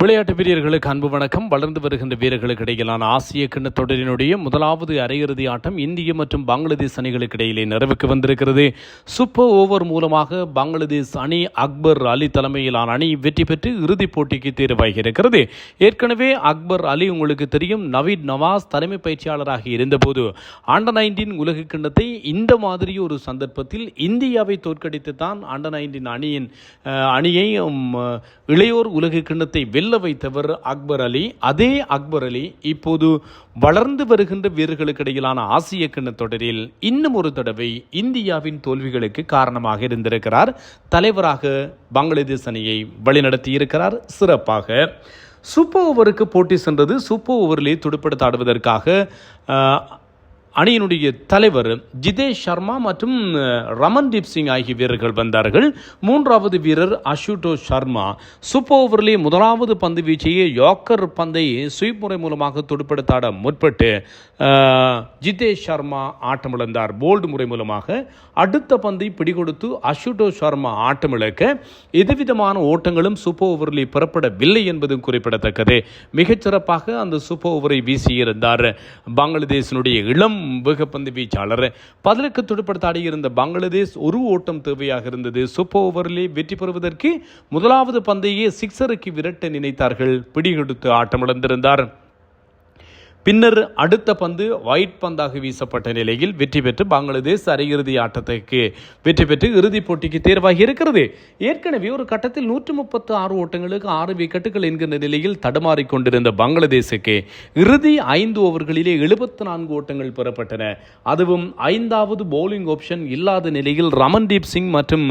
விளையாட்டு வீரர்களுக்கு அன்பு வணக்கம். வளர்ந்து வருகின்ற வீரர்களுக்கு இடையிலான ஆசிய கிண்ண தொடரினுடைய முதலாவது அரையிறுதி ஆட்டம் இந்திய மற்றும் பங்களாதேஷ் அணிகளுக்கு இடையிலே நிறைவுக்கு வந்திருக்கிறது. சூப்பர் ஓவர் மூலமாக பங்களாதேஷ் அணி அக்பர் அலி தலைமையிலான அணி வெற்றி பெற்று இறுதிப் போட்டிக்கு தேர்வாகி இருக்கிறது ஏற்கனவே அக்பர் அலி உங்களுக்கு தெரியும் நவீத் நவாஸ் தலைமை பயிற்சியாளராக இருந்தபோது அண்டர் நைன்டீன் உலக கிண்ணத்தை இந்த மாதிரி ஒரு சந்தர்ப்பத்தில் இந்தியாவை தோற்கடித்து தான் அண்டர் நைன்டீன் அணியின் அணியை இளையோர் உலக கிண்ணத்தை வெல்ல வைத்தவர் அக்பர் அலி அதே அக்பர் அலி இப்போது வளர்ந்து வருகின்ற வீரர்களுக்கு இடையிலான ஆசிய கிண்ண தொடரில் இன்னும் ஒரு தடவை இந்தியாவின் தோல்விகளுக்கு காரணமாக இருந்திருக்கிறார். தலைவராக பங்களாதேஷ் அணியை வழிநடத்தி இருக்கிறார். சிறப்பாக. சூப்பர் ஓவருக்கு போட்டி சென்றது. சூப்பர் ஓவரிலே துடுப்படுத்த ஆடுவதற்காக அணியினுடைய தலைவர் ஜிதேஷ் சர்மா மற்றும் ரமன்தீப் சிங் ஆகிய வீரர்கள் வந்தார்கள். மூன்றாவது வீரர் அஷுடோ சர்மா. சூப்பர் ஓவரிலே முதலாவது பந்து வீச்சையே யாக்கர் பந்தை ஸ்வீப் முறை மூலமாக துடுப்படுத்தாட முற்பட்டு ஜிதேஷ் சர்மா ஆட்டமிழந்தார் போல்டு முறை மூலமாக அடுத்த பந்தை பிடிகொடுத்து அஷுடோ சர்மா ஆட்டமிழக்க எதுவிதமான ஓட்டங்களும் சூப்பர் ஓவரில் பெறப்படவில்லை என்பதும் குறிப்பிடத்தக்கது. மிகச்சிறப்பாக அந்த சூப்பர் ஓவரை வீசியிருந்தார். பங்களாதேஷினுடைய இளம் வேகப்பந்து வீச்சாளர். பதிலுக்கு துடுப்படுத்த ஆடியிருந்த பங்களாதேஷ் ஒரு ஓட்டம் தேவையாக இருந்தது. சூப்பர் ஓவரிலே வெற்றி பெறுவதற்கு முதலாவது பந்தையே சிக்ஸருக்கு விரட்ட நினைத்தார்கள். பிடிகொடுத்து ஆட்டமிழந்திருந்தார். பின்னர் அடுத்த பந்து ஒயிட் பந்தாக வீசப்பட்ட நிலையில் வெற்றி பெற்று பங்களாதேஷ் அரையிறுதி ஆட்டத்துக்கு வெற்றி பெற்று இறுதிப் போட்டிக்கு தேர்வாகி இருக்கிறது. ஏற்கனவே ஒரு கட்டத்தில் நூற்று முப்பத்து ஆறு ஓட்டங்களுக்கு ஆறு விக்கெட்டுகள் என்கின்ற நிலையில் தடுமாறி கொண்டிருந்த பங்களாதேஷுக்கு இறுதி ஐந்து ஓவர்களிலே எழுபத்து நான்கு ஓட்டங்கள் பெறப்பட்டன. அதுவும் ஐந்தாவது பவுலிங் ஆப்ஷன் இல்லாத நிலையில் ரமன்தீப் சிங் மற்றும்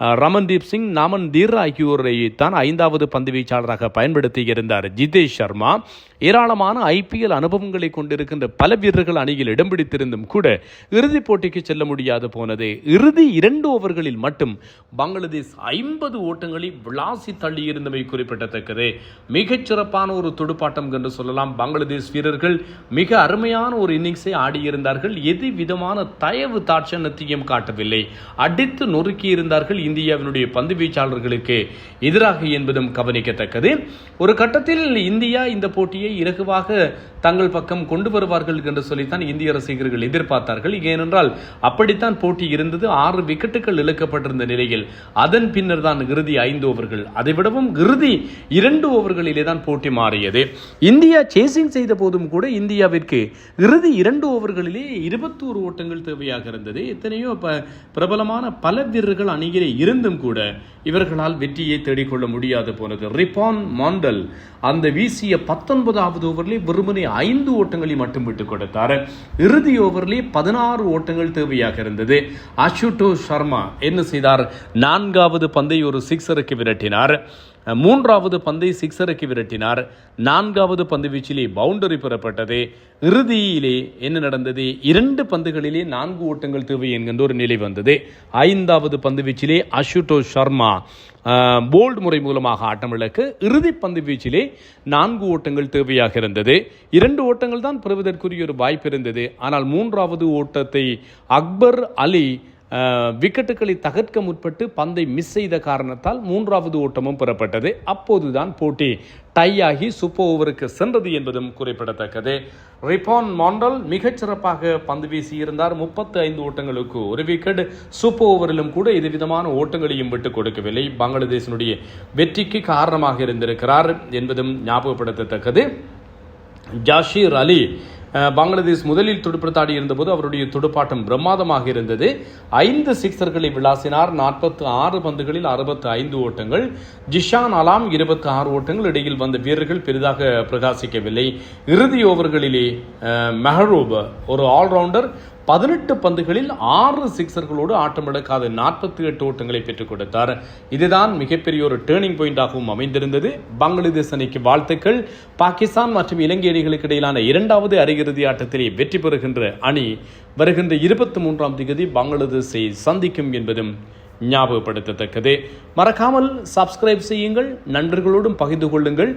ரமன்தீப் சிங் நாமன் தீர் ஆகியோரை தான் ஐந்தாவது பந்து வீச்சாளராக பயன்படுத்தி இருந்தார். ஜிதேஷ் சர்மா ஏராளமான ஐபிஎல் அனுபவங்களை கொண்டிருக்கின்ற பல வீரர்கள் அணியில் இடம் பிடித்திருந்தும் கூட இறுதிப் போட்டிக்கு செல்ல முடியாது போனது. இறுதி இரண்டு ஓவர்களில் மட்டும் பங்களாதேஷ் ஐம்பது ஓட்டங்களை விளாசி தள்ளியிருந்தமை குறிப்பிடத்தக்கது. மிகச் சிறப்பான ஒரு துடுப்பாட்டம் என்று சொல்லலாம். பங்களாதேஷ் வீரர்கள் மிக அருமையான ஒரு இன்னிங்ஸை ஆடியிருந்தார்கள். எது விதமான தயவு தாட்சணத்தையும் காட்டவில்லை. அடித்து நொறுக்கி இருந்தார்கள் இந்தியாவினுடைய பந்து வீச்சாளர்களுக்கு எதிராக என்பதும் கவனிக்கத்தக்கது. ஒரு கட்டத்தில் இந்தியா இந்த போட்டியை இலகுவாக தங்கள் பக்கம் கொண்டு வருவார்கள் என்று சொல்லித்தான் இந்திய ரசிகர்கள் எதிர்பார்த்தார்கள். ஏனென்றால் அப்படித்தான் போட்டி இருந்தது. ஆறு விக்கெட்டுகள் இழக்கப்பட்டிருந்த நிலையில் அதன் பின்னர் தான் இறுதி ஐந்து ஓவர்கள். அதைவிடவும் இறுதி இரண்டு ஓவர்களிலே தான் போட்டி மாறியது. இந்தியா சேசிங் செய்த போதும் கூட இந்தியாவிற்கு இறுதி இரண்டு ஓவர்களிலே இருபத்தோரு ஓட்டங்கள் தேவையாக இருந்தது. எத்தனையோ ப- பிரபலமான பல வீரர்கள் அணியிலே இருந்தும் கூட இவர்களால் வெற்றியை தேடிக்கொள்ள முடியாது போனது. ரிப்பான் மாண்டல் அந்த வீசிய பத்தொன்பதாவது ஓவரிலே வெறுமனே ஐந்து ஓட்டங்களை மட்டும் விட்டுக் கொடுத்தார். இறுதி ஓவரிலே பதினாறு ஓட்டங்கள் தேவையாக இருந்தது. அஷுட்டோ சர்மா என்ன செய்தார்? நான்காவது பந்தை ஒரு சிக்ஸருக்கு விரட்டினார். மூன்றாவது பந்தை சிக்ஸருக்கு விரட்டினார். நான்காவது பந்து வீச்சிலே பவுண்டரி பெறப்பட்டது. இறுதியிலே என்ன நடந்தது? இரண்டு பந்துகளிலே நான்கு ஓட்டங்கள் தேவை என்கின்ற ஒரு நிலை வந்தது. ஐந்தாவது பந்து வீச்சிலே அஷுட்டோ சர்மா போல்ட் முறை மூலமாக ஆட்டமிழக்க இறுதி பந்து வீச்சிலே நான்கு ஓட்டங்கள் தேவையாக இருந்தது. இரண்டு ஓட்டங்கள் தான் பெறுவதற்குரிய ஒரு வாய்ப்பு இருந்தது. ஆனால் மூன்றாவது ஓட்டத்தை அக்பர் அலி விக்கெட்டுகளை தகர்க்க முற்பட்டு பந்தை மிஸ் செய்த காரணத்தால் மூன்றாவது ஓட்டமும் பெறப்பட்டது. அப்போதுதான் போட்டி டை ஆகி சூப்பர் ஓவருக்கு சென்றது என்பதும் குறிப்பிடத்தக்கது. ரிபான் மாண்டல் மிகச்சிறப்பாக பந்து வீசியிருந்தார். முப்பத்து ஐந்து ஓட்டங்களுக்கு ஒரு விக்கெட். சூப்பர் ஓவரிலும் கூட எதுவிதமான ஓட்டங்களையும் விட்டுக் கொடுக்கவில்லை. பங்களாதேஷினுடைய வெற்றிக்கு காரணமாக இருந்திருக்கிறார் என்பதும் ஞாபகப்படுத்தத்தக்கது. ஜாஷீர் அலி பங்களாதேஷ் முதலில் துடுப்படுத்தாடி இருந்தபோது அவருடைய துடுப்பாட்டம் பிரமாதமாக இருந்தது. ஐந்து சிக்ஸர்களை விளாசினார். நாற்பத்து ஆறு பந்துகளில் அறுபத்து ஐந்து ஓட்டங்கள். ஜிஷான் அலாம் இருபத்தி ஆறு ஓட்டங்கள். இடையில் வந்த வீரர்கள் பெரிதாக பிரகாசிக்கவில்லை. இறுதி ஓவர்களிலே மெஹரூப் ஒரு ஆல்ரவுண்டர் பதினெட்டு பந்துகளில் ஆறு சிக்ஸர்களோடு ஆட்டமிழக்காத நாற்பத்தி எட்டு ஓட்டங்களை பெற்றுக் கொடுத்தார். இதுதான் மிகப்பெரிய ஒரு டேர்னிங் பாயிண்டாகவும் அமைந்திருந்தது. பங்களாதேஷ் அணிக்கு வாழ்த்துக்கள். பாகிஸ்தான் மற்றும் இலங்கை அணிகளுக்கு இடையிலான இரண்டாவது அரையிறுதி ஆட்டத்திலே வெற்றி பெறுகின்ற அணி வருகின்ற இருபத்தி மூன்றாம் தேதி பங்களாதேஷை சந்திக்கும் என்பதும் ஞாபகப்படுத்தத்தக்கது. மறக்காமல் சப்ஸ்கிரைப் செய்யுங்கள். நண்பர்களோடும் பகிர்ந்து கொள்ளுங்கள்.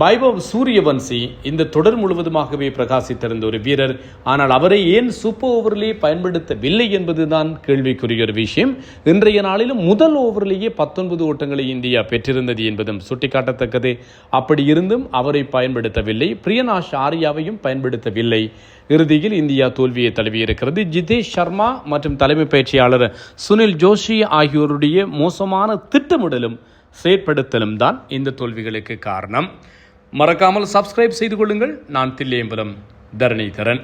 வைபவ் சூரியவன்சி இந்த தொடர் முழுவதுமாகவே பிரகாசித்திருந்த ஒரு வீரர். ஆனால் அவரை ஏன் சூப்பர் ஓவரிலே பயன்படுத்தவில்லை என்பதுதான் கேள்விக்குரிய ஒரு விஷயம். இன்றைய நாளிலும் முதல் ஓவரிலேயே பத்தொன்பது ஓட்டங்களை இந்தியா பெற்றிருந்தது என்பதும் சுட்டிக்காட்டத்தக்கது. அப்படி இருந்தும் அவரை பயன்படுத்தவில்லை. பிரியனாஷ் ஆரியாவையும் பயன்படுத்தவில்லை. இறுதியில் இந்தியா தோல்வியை தழுவியிருக்கிறது. ஜிதேஷ் சர்மா மற்றும் தலைமை பயிற்சியாளர் சுனில் ஜோஷி ஆகியோருடைய மோசமான திட்டமிடலும் செயற்படுத்தலும் தான் இந்த தோல்விகளுக்கு காரணம். மறக்காமல் சப்ஸ்கிரைப் செய்து கொள்ளுங்கள். நான் தில்லியம்பலம் தரணிதரன்.